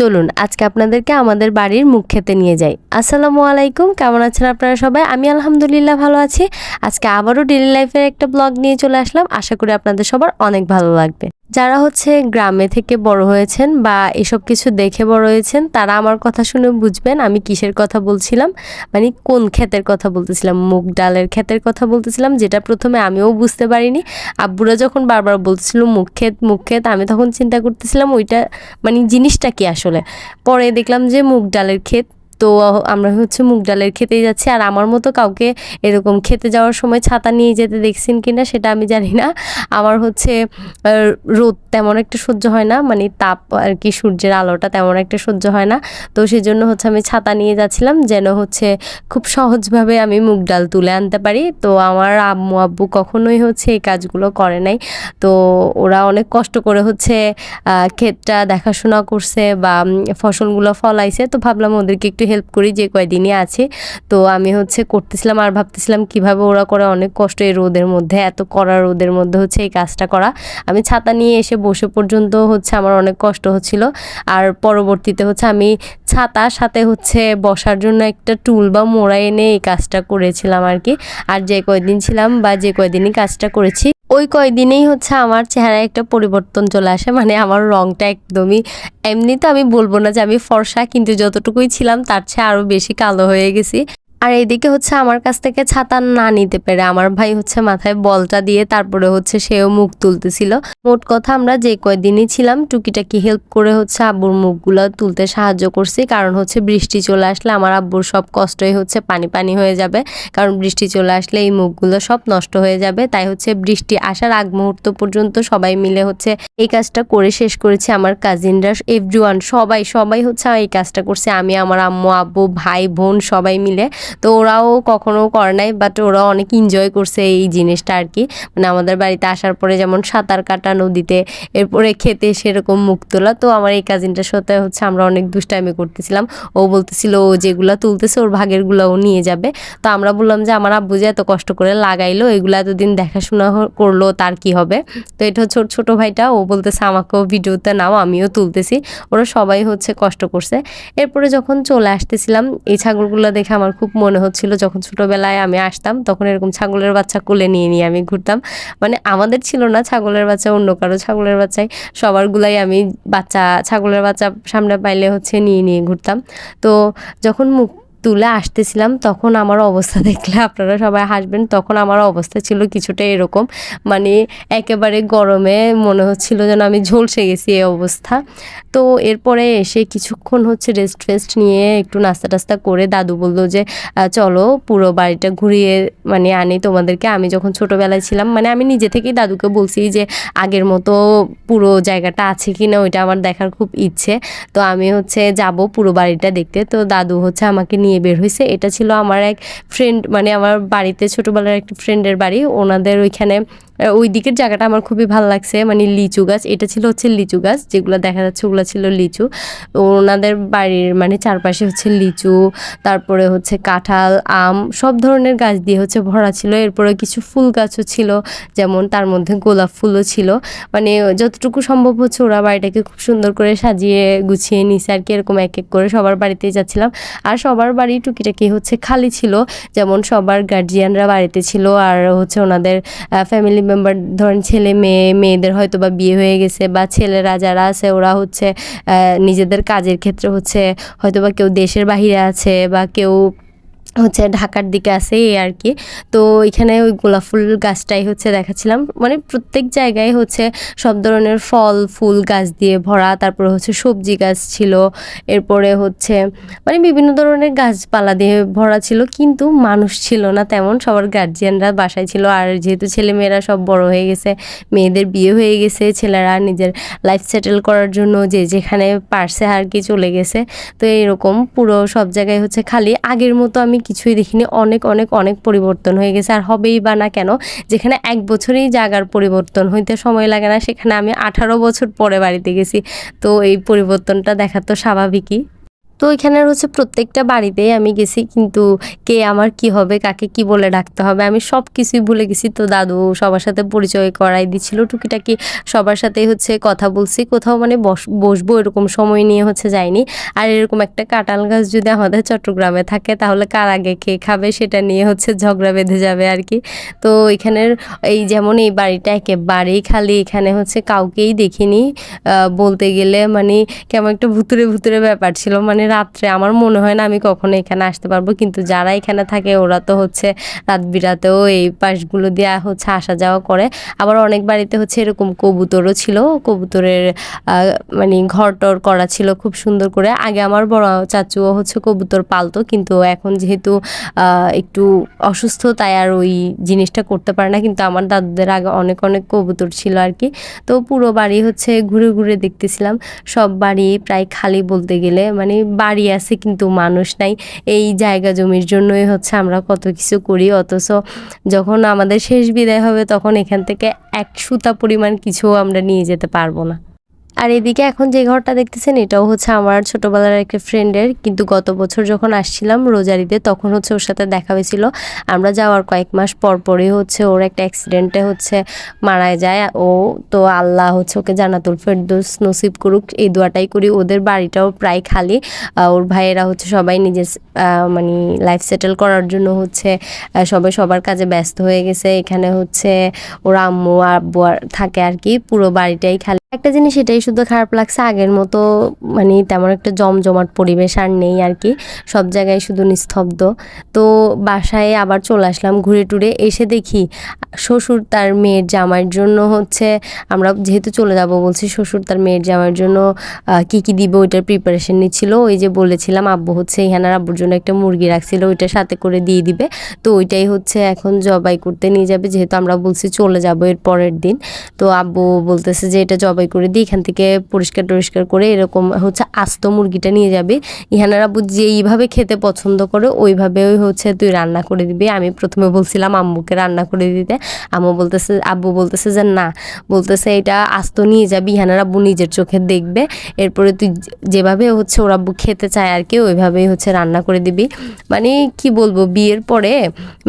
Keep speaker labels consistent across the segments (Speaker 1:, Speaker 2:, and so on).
Speaker 1: চলুন আজকে আপনাদেরকে আমাদের বাড়ির মুখ খেতে নিয়ে যাই। আসসালামু আলাইকুম, কেমন আছেন আপনারা সবাই? আমি আলহামদুলিল্লাহ ভালো আছি। আজকে আবারও ডেলি লাইফের একটা ব্লগ নিয়ে চলে আসলাম। আশা করি আপনাদের সবার অনেক ভালো লাগবে। যারা হচ্ছে গ্রামে থেকে বড় হয়েছেন বা এসব কিছু দেখে বড় হয়েছেন, তারা আমার কথা শুনে বুঝবেন আমি কিসের কথা বলছিলাম। মানে কোন ক্ষেতের কথা বলতেছিলাম? মুগ ডালের ক্ষেতের কথা বলতেছিলাম, যেটা প্রথমে আমিও বুঝতে পারিনি। আব্বুরা যখন বারবার বলছিল মুখ ক্ষেত মুখ ক্ষেত, আমি তখন চিন্তা করতেছিলাম ওইটা মানে জিনিসটা কি আসলে? পরে দেখলাম যে মুগ ডালের ক্ষেত তো আমরা হচ্ছে মুগ ডালের খেতেই যাচ্ছি। আর আমার মতো কাউকে এরকম খেতে যাওয়ার সময় ছাতা নিয়ে যেতে দেখছেন কি না সেটা আমি জানি না। আমার হচ্ছে রোদ তেমন একটা সহ্য হয় না মানে তাপ আর কি সূর্যের আলোটা তেমন একটা সহ্য হয় না। তো সেই জন্য হচ্ছে আমি ছাতা নিয়ে যাচ্ছিলাম যেন হচ্ছে খুব সহজভাবে আমি মুগ ডাল তুলে আনতে পারি। তো আমার আম্মু আব্বু কখনোই হচ্ছে এই কাজগুলো করে নাই। তো ওরা অনেক কষ্ট করে হচ্ছে ক্ষেতটা দেখাশোনা করছে বা ফসলগুলো ফলাইছে। তো ভাবলাম ওদেরকে একটু হেল্প করি যে কয়দিনই আছে। তো আমি হচ্ছে করতেছিলাম আর ভাবতেছিলাম কীভাবে ওরা করে অনেক কষ্ট এই রোদের মধ্যে, এত কড়া রোদের মধ্যে হচ্ছে এই কাজটা করা। আমি ছাতা নিয়ে এসে বসে পর্যন্ত হচ্ছে আমার অনেক কষ্ট হচ্ছিল। আর পরবর্তীতে হচ্ছে আমি ছাতা সাথে হচ্ছে বসার জন্য একটা টুল বা মোড়া এনে এই কাজটা করেছিলাম আর কি। আর যে কয়দিন ছিলাম বা যে কয়দিনই কাজটা করেছি ওই কয়দিনেই হচ্ছে আমার চেহারায় একটা পরিবর্তন চলে আসে মানে আমার রংটা একদমই এমনি তো আমি বলব না যে আমি ফর্সা, কিন্তু যতটুকুই ছিলাম তার চেয়ে আরও বেশি কালো হয়ে গেছি। আর এইদিকে হচ্ছে আমার কাছ থেকে ছাতা না নিতে পেরে আমার ভাই হচ্ছে মাথায় বলটা দিয়ে তারপরে হচ্ছে সেও মুখ তুলতেছিল। মোট কথা আমরা যে কয়দিনই ছিলাম, টুকিটাকি হেল্প করে হচ্ছে আব্বুর মুখগুলো তুলতে সাহায্য করছি। কারণ হচ্ছে বৃষ্টি চলে আসলে আমার আব্বুর সব কষ্টই হচ্ছে পানি পানি হয়ে যাবে। কারণ বৃষ্টি চলে আসলে এই মুখগুলো সব নষ্ট হয়ে যাবে। তাই হচ্ছে বৃষ্টি আসার আগ মুহূর্ত পর্যন্ত সবাই মিলে হচ্ছে এই কাজটা করে শেষ করেছি। আমার কাজিনরা এভরিওয়ান সবাই সবাই হচ্ছে এই কাজটা করছে। আমি, আমার আম্মু, আব্বু, ভাই, বোন সবাই মিলে তো ওরাও কখনো করে নাই বাট ওরা অনেক এনজয় করছে এই জিনিসটা আর কি মানে আমাদের বাড়িতে আসার পরে যেমন সাঁতার কাটা নদীতে, এরপরে খেতে সেরকম মুখ তোলা। তো আমার এই কাজিনটার সাথে হচ্ছে আমরা অনেক দুষ্টামি করতেছিলাম। ও বলতেছিল, ও যেগুলা তুলতেছে, ওর ভাগেরগুলো ও নিয়ে যাবে। তো আমরা বললাম যে, আমার আব্বু যে এত কষ্ট করে লাগাইলো, এগুলো এতদিন দেখাশোনা করল, তার কি হবে? তো এটা হচ্ছে ওর ছোট ভাইটা, ও বলতেছে, আমাকেও ভিডিওতে নাও, আমিও তুলতেছি। ওরা সবাই হচ্ছে কষ্ট করছে। এরপরে যখন চলে আসতেছিলাম, এই ছাগলগুলো দেখে আমার খুব মনে হচ্ছিল যখন ছোটবেলায় আমি আসতাম, তখন এরকম ছাগলের বাচ্চা কোলে নিয়ে নিয়ে আমি ঘুরতাম। মানে আমাদের ছিল না ছাগলের বাচ্চা, অন্য কারও ছাগলের বাচ্চাই। সবারগুলাই আমি বাচ্চা, ছাগলের বাচ্চা সামনে পাইলে হচ্ছে নিয়ে নিয়ে ঘুরতাম। তো যখন মুখ তুলে আসতেছিলাম, তখন আমার অবস্থা দেখলে আপনারা সবাই হাসবেন, তখন আমার অবস্থা ছিল কিছুটা এরকম। মানে একেবারে গরমে মনে হচ্ছিল যেন আমি ঝলসে গেছি এই অবস্থা। তো এরপরে এসে কিছুক্ষণ হচ্ছে রেস্ট ফেস্ট নিয়ে একটু নাস্তা টাস্তা করে দাদু বলল যে চলো পুরো বাড়িটা ঘুরিয়ে মানে আনি তোমাদেরকে। আমি যখন ছোটোবেলায় ছিলাম মানে আমি নিজে থেকেই দাদুকে বলছি যে, আগের মতো পুরো জায়গাটা আছে কি না ওইটা আমার দেখার খুব ইচ্ছে। তো আমি হচ্ছে যাব পুরো বাড়িটা দেখতে। তো দাদু হচ্ছে আমাকে নিয়ে বের হয়েছে। এটা ছিল আমার এক ফ্রেন্ড মানে আমার বাড়িতে ছোটোবেলার একটা ফ্রেন্ডের বাড়ি। ওনাদের ওইখানে ওই দিকের জায়গাটা আমার খুবই ভালো লাগছে মানে লিচু গাছ। এটা ছিল হচ্ছে লিচু গাছ, যেগুলো দেখা যাচ্ছে ওগুলো ছিল লিচু। ওনাদের বাড়ির মানে চারপাশে হচ্ছে লিচু, তারপরে হচ্ছে কাঁঠাল, আম, সব ধরনের গাছ দিয়ে হচ্ছে ভরা ছিল। এরপরে কিছু ফুল গাছও ছিল, যেমন তার মধ্যে গোলাপ ফুলও ছিল। মানে যতটুকু সম্ভব হচ্ছে ওরা বাড়িটাকে খুব সুন্দর করে সাজিয়ে গুছিয়ে নিছে আর কি, এরকম এক এক করে সবার বাড়িতেই যাচ্ছিলাম। আর সবার বাড়ি টুকিটাকি হচ্ছে খালি ছিল, যেমন সবার গার্জিয়ানরা বাড়িতে ছিল, আর হচ্ছে ওনাদের ফ্যামিলি মেম্বার ধরেন ছেলে মেয়ে, মেয়েদের হয়তো বা বিয়ে হয়ে গেছে বা ছেলেরা যারা আছে ওরা হচ্ছে নিজেদের কাজের ক্ষেত্রে হচ্ছে হয়তো বা কেউ দেশের বাহিরে আছে বা কেউ হচ্ছে ঢাকার দিকে আছে এই আর কি। তো এখানে ওই গোলাপ ফুল গাছটাই হচ্ছে দেখাচ্ছিলাম। মানে প্রত্যেক জায়গায় হচ্ছে সব ধরনের ফল, ফুল গাছ দিয়ে ভরা। তারপরে হচ্ছে সবজি গাছ ছিল। এরপরে হচ্ছে মানে বিভিন্ন ধরনের গাছপালা দিয়ে ভরা ছিল। কিন্তু মানুষ ছিল না তেমন। সবার গার্জিয়ানরা বাসায় ছিল। আর যেহেতু ছেলেমেয়েরা সব বড় হয়ে গেছে, মেয়েদের বিয়ে হয়ে গেছে, ছেলেরা নিজের লাইফ সেটেল করার জন্য যে যেখানে পারছে আর কি চলে গেছে। তো এরকম পুরো সব জায়গায় হচ্ছে খালি। আগের মতো আমি কিছুই দেখিনি। অনেক অনেক অনেক পরিবর্তন হয়ে গেছে। আর হবেই বা না কেন, যেখানে এক বছরেই জায়গার পরিবর্তন হইতে সময় লাগে না, সেখানে আমি আঠারো বছর পরে বাড়িতে গেছি। তো এই পরিবর্তনটা দেখা তো স্বাভাবিকই। তো এখানের হচ্ছে প্রত্যেকটা বাড়িতেই আমি গেছি, কিন্তু কে আমার কি হবে, কাকে কি বলে ডাকতে হবে, আমি সব কিছুই ভুলে গেছি। তো দাদু সবার সাথে পরিচয় করাই দিচ্ছিল, টুকিটাকি সবার সাথেই হচ্ছে কথা বলছি। কোথাও মানে বস, বসবো এরকম সময় নিয়ে হচ্ছে যায়নি আর এরকম একটা কাঁঠাল গাছ যদি আমাদের চট্টগ্রামে থাকে, তাহলে কার আগে কে খাবে সেটা নিয়ে হচ্ছে ঝগড়া বেঁধে যাবে আর কি। তো এখানের এই যেমন এই বাড়িটা একেবারেই খালি, এখানে হচ্ছে কাউকেই দেখিনি। বলতে গেলে মানে কেমন একটা ভুতুরে ভুতুরে ব্যাপার ছিল। মানে রাত্রে আমার মনে হয় না আমি কখনো এখানে আসতে পারব। কিন্তু যারা এখানে থাকে, ওরা তো হচ্ছে রাত বিরাতেও এই পাশগুলো দিয়ে হচ্ছে আসা যাওয়া করে। আবার অনেক বাড়িতে হচ্ছে এরকম কবুতরও ছিল। কবুতরের মানে ঘর টর করা ছিল খুব সুন্দর করে। আগে আমার বড় চাচুও হচ্ছে কবুতর পালতো। কিন্তু এখন যেহেতু একটু অসুস্থ, তাই আর ওই জিনিসটা করতে পারে না। কিন্তু আমার দাদুদের আগে অনেক অনেক কবুতর ছিল আর কি। তো পুরো বাড়ি হচ্ছে ঘুরে ঘুরে দেখতেছিলাম। সব বাড়ি প্রায় খালি বলতে গেলে। মানে বাড়ি আছে কিন্তু মানুষ নাই। এই জায়গা জমির জন্যই হচ্ছে আমরা কত কিছু করি। অথচ যখন আমাদের শেষ বিদায় হবে তখন এখান থেকে এক সুতা পরিমাণ কিছু আমরা নিয়ে যেতে পারব না। আর এদিকে এখন যে ঘরটা দেখতেছেন, এটাও হচ্ছে আমার ছোটবেলার একটা ফ্রেন্ডের কিন্তু গত বছর যখন আসছিলাম রোজারিতে, তখন হচ্ছে ওর সাথে দেখা হয়েছিল। আমরা যাওয়ার কয়েক মাস পর পরই হচ্ছে ওর একটা অ্যাক্সিডেন্টে হচ্ছে মারা যায়। ও তো আল্লাহ হচ্ছে ওকে জানাতুল ফেরদৌস নসিব করুক, এই দোয়াটাই করি। ওদের বাড়িটাও প্রায় খালি। ওর ভাইয়েরা হচ্ছে সবাই নিজের মানে লাইফ সেটেল করার জন্য হচ্ছে সবাই সবার কাজে ব্যস্ত হয়ে গেছে। এখানে হচ্ছে ওর আম্মু, আব্বু আর থাকে আর কি। পুরো বাড়িটাই খালি। একটা জিনিস এটাই, শুধু খারাপ লাগছে আগের মতো মানে তেমন একটা জমজমাট পরিবেশ আর নেই আর কি সব জায়গায় শুধু নিস্তব্ধ। তো বাসায় আবার চলে আসলাম ঘুরে টুরে, এসে দেখি শ্বশুর তার মেয়ের জামাইয়ের জন্য হচ্ছে, আমরা যেহেতু চলে যাব বলছি, শ্বশুর তার মেয়ের জামাইয়ের জন্য কি কি দিব ওইটার প্রিপারেশন নিচ্ছিল। ওই যে বলেছিলাম আব্বু হচ্ছে ইহানার আব্বুর জন্য একটা মুরগি রাখছিল, ওইটা সাথে করে দিয়ে দিবে। তো ওইটাই হচ্ছে এখন জবাই করতে নিয়ে যাবে, যেহেতু আমরা বলছি চলে যাব এর পরের দিন। তো আব্বু বলতেছে যে এটা জবাই করে দিই এখান থেকে পরিষ্কার টরিষ্কার করে এরকম হচ্ছে আস্ত মুরগিটা নিয়ে যাবে। ইহানার আব্বু যেইভাবে খেতে পছন্দ করে, ওইভাবে হচ্ছে তুই রান্না করে দিবি। আমি প্রথমে বলছিলাম, আম্মুকে রান্না করে দিতে। আম্মু বলতেছে, আব্বু বলতেছে যে না। বলতেছে, এটা আস্ত নিয়ে যাবি। ইহানার আব্বু নিজের চোখে দেখবে। এরপরে তুই যেভাবে হচ্ছে ওর আব্বু খেতে চায় আর কি, ওইভাবেই হচ্ছে রান্না করে দিবি। মানে কি বলব, বিয়ের পরে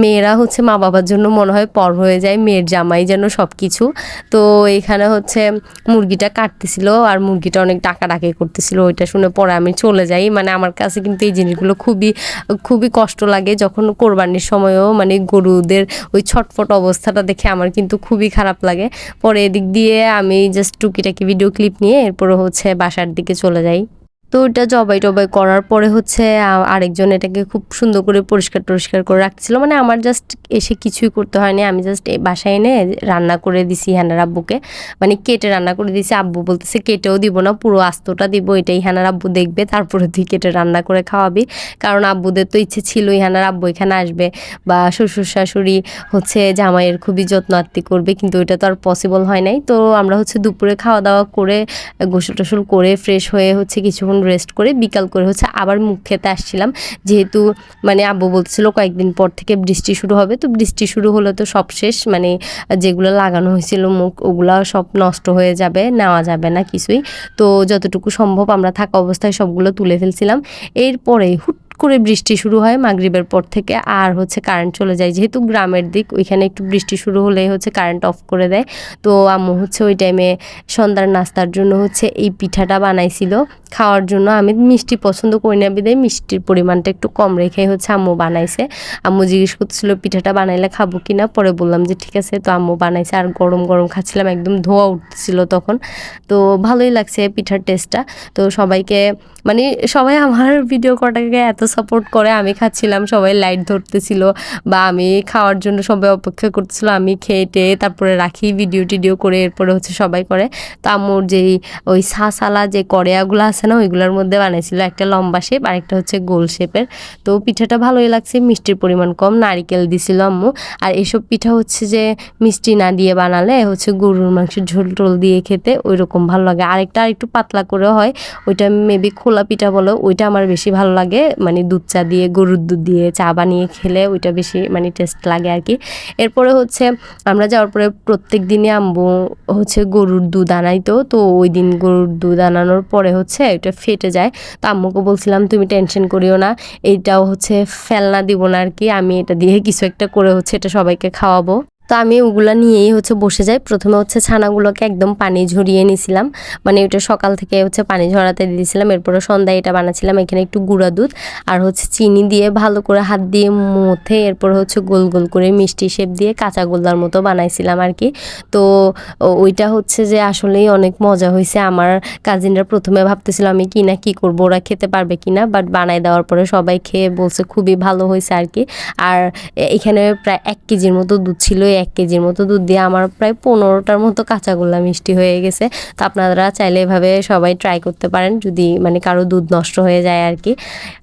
Speaker 1: মেয়েরা হচ্ছে মা বাবার জন্য মনে হয় পর হয়ে যায়, মেয়ের জামাই যেন সব কিছু তো এখানে হচ্ছে মুরগিটা কাটতেছিল আর মুরগিটা অনেক ডাকাডাকি করতেছিল, ওইটা শুনে পরে আমি চলে যাই। মানে আমার কাছে কিন্তু এই জিনিসগুলো খুবই খুবই কষ্ট লাগে যখন কোরবানির সময়ও মানে গরুদের ওই ছটফট অবস্থাটা দেখে আমার কিন্তু খুবই খারাপ লাগে। পরে এদিক দিয়ে আমি জাস্ট টুকিটাকি ভিডিও ক্লিপ নিয়ে এরপরে হচ্ছে বাসার দিকে চলে যাই। তো ওটা জবাই টবাই করার পরে হচ্ছে আরেকজন এটাকে খুব সুন্দর করে পরিষ্কার টরিষ্কার করে রাখছিল। মানে আমার জাস্ট এসে কিছুই করতে হয়নি। আমি জাস্ট বাসায় এনে রান্না করে দিছি হ্যানার আব্বুকে। মানে কেটে রান্না করে দিছি। আব্বু বলতেছে, কেটেও দিব না, পুরো আস্তটা দিব, এটাই হ্যানার আব্বু দেখবে, তারপরে তুই কেটে রান্না করে খাওয়াবি। কারণ আব্বুদের তো ইচ্ছে ছিলই হ্যানার আব্বু এখানে আসবে বা শ্বশুর শাশুড়ি হচ্ছে জামাইয়ের খুবই যত্ন আত্তি করবে, কিন্তু ওইটা তো আর পসিবল হয় নাই। তো আমরা হচ্ছে দুপুরে খাওয়া দাওয়া করে গোসল টোসল করে ফ্রেশ হয়ে হচ্ছে কিছুক্ষণ রেস্ট করে বিকাল করে হচ্ছে আবার মুখ খেতে আসছিলাম। যেহেতু মানে আব্বু বলছিল কয়েকদিন পর থেকে বৃষ্টি শুরু হবে, তো বৃষ্টি শুরু হলে তো সব শেষ। মানে যেগুলো লাগানো হয়েছিল মুখ, ওগুলা সব নষ্ট হয়ে যাবে, নেওয়া যাবে না কিছুই। তো যতটুকু সম্ভব আমরা থাকা অবস্থায় সবগুলো তুলে ফেলছিলাম। এরপরে হুট করে বৃষ্টি শুরু হয় মাগরিবের পর থেকে, আর হচ্ছে কারেন্ট চলে যায়। যেহেতু গ্রামের দিক, ওইখানে একটু বৃষ্টি শুরু হলেই হচ্ছে কারেন্ট অফ করে দেয়। তো আম্মু হচ্ছে ওই টাইমে সন্ধ্যার নাস্তার জন্য হচ্ছে এই পিঠাটা বানাইছিল। খাওয়ার জন্য আমি মিষ্টি পছন্দ করি না, বিদায় মিষ্টির পরিমাণটা একটু কম রেখে হচ্ছে আম্মু বানাইছে। আম্মু জিজ্ঞেস করতেছিল, পিঠাটা বানাইলে খাব কি না পরে বললাম যে, ঠিক আছে। তো আম্মু বানাইছে আর গরম গরম খাচ্ছিলাম, একদম ধোয়া উঠছিল তখন। তো ভালোই লাগছে পিঠার টেস্টটা তো সবাইকে মানে সবাই আমার ভিডিও করাটাকে এত সাপোর্ট করে, আমি খাচ্ছিলাম, সবাই লাইট ধরতেছিল বা আমি খাওয়ার জন্য সবাই অপেক্ষা করতেছিল, আমি খেয়ে টেয়ে তারপরে রাখি ভিডিও টিডিও করে এরপরে হচ্ছে সবাই করে। তো আম্মুর যেই ওই সাসালা যে কড়েয়াগুলো আছে না, ওইগুলোর মধ্যে বানাইছিল। একটা লম্বা শেপ আর একটা হচ্ছে গোল শেপের তো পিঠাটা ভালোই লাগছে, মিষ্টির পরিমাণ কম, নারিকেল দিছিল আম্মু। আর এসব পিঠা হচ্ছে যে মিষ্টি না দিয়ে বানালে, হচ্ছে গরুর মাংসের ঝোল টোল দিয়ে খেতে ওই রকম ভালো লাগে। আরেকটা আর একটু পাতলা করে হয়, ওইটা মেবি খোলা পিঠা বলো, ওইটা আমার বেশি ভালো লাগে। মানে দুধ চা দিয়ে, গরুর দুধ দিয়ে চা বানিয়ে খেলে ওইটা বেশি মানে টেস্ট লাগে আর কি। এরপরে হচ্ছে আমরা যাওয়ার পরে প্রত্যেক দিনে আম্বু হচ্ছে গরুর দুধ আনাইতো। তো ওই দিন গরুর দুধ আনানোর পরে হচ্ছে ওইটা ফেটে যায়। তো আম্মুকে বলছিলাম, তুমি টেনশন করিও না, এইটাও হচ্ছে ফেলনা দিব না আর কি আমি এটা দিয়ে কিছু একটা করে হচ্ছে এটা সবাইকে খাওয়াবো। তো আমি ওগুলো নিয়েই হচ্ছে বসে যাই। প্রথমে হচ্ছে ছানাগুলোকে একদম পানি ঝরিয়ে নিয়েছিলাম মানে ওটা সকাল থেকে হচ্ছে পানি ঝরাতে দিয়েছিলাম। এরপরে সন্ধ্যায় এটা বানাচ্ছিলাম এখানে একটু গুঁড়া দুধ আর হচ্ছে চিনি দিয়ে ভালো করে হাত দিয়ে মুথে এরপর হচ্ছে গোল গোল করে মিষ্টি শেপ দিয়ে কাঁচা গোল্লার মতো বানাইছিলাম আর কি। তো ওইটা হচ্ছে যে আসলেই অনেক মজা হয়েছে আমার কাজিনরা প্রথমে ভাবতেছিল আমি কি না কি করব, ওরা খেতে পারবে কি না? বাট বানাই দেওয়ার পরে সবাই খেয়ে বলছে খুবই ভালো হয়েছে আর কি। আর এখানে প্রায় এক কেজির মতো দুধ ছিল। এক কেজির মতো দুধ দিয়ে আমার প্রায় পনেরোটার মতো কাঁচাগোল্লা মিষ্টি হয়ে গেছে। তো আপনারা চাইলে এভাবে সবাই ট্রাই করতে পারেন যদি মানে কারও দুধ নষ্ট হয়ে যায় আর কি।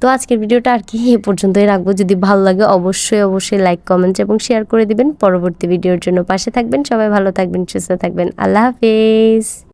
Speaker 1: তো আজকের ভিডিওটা আর কি এ পর্যন্তই রাখব। যদি ভালো লাগে অবশ্যই অবশ্যই লাইক কমেন্ট এবং শেয়ার করে দিবেন। পরবর্তী ভিডিওর জন্য পাশে থাকবেন। সবাই ভালো থাকবেন, সুস্থ থাকবেন। আল্লাহ হাফিজ।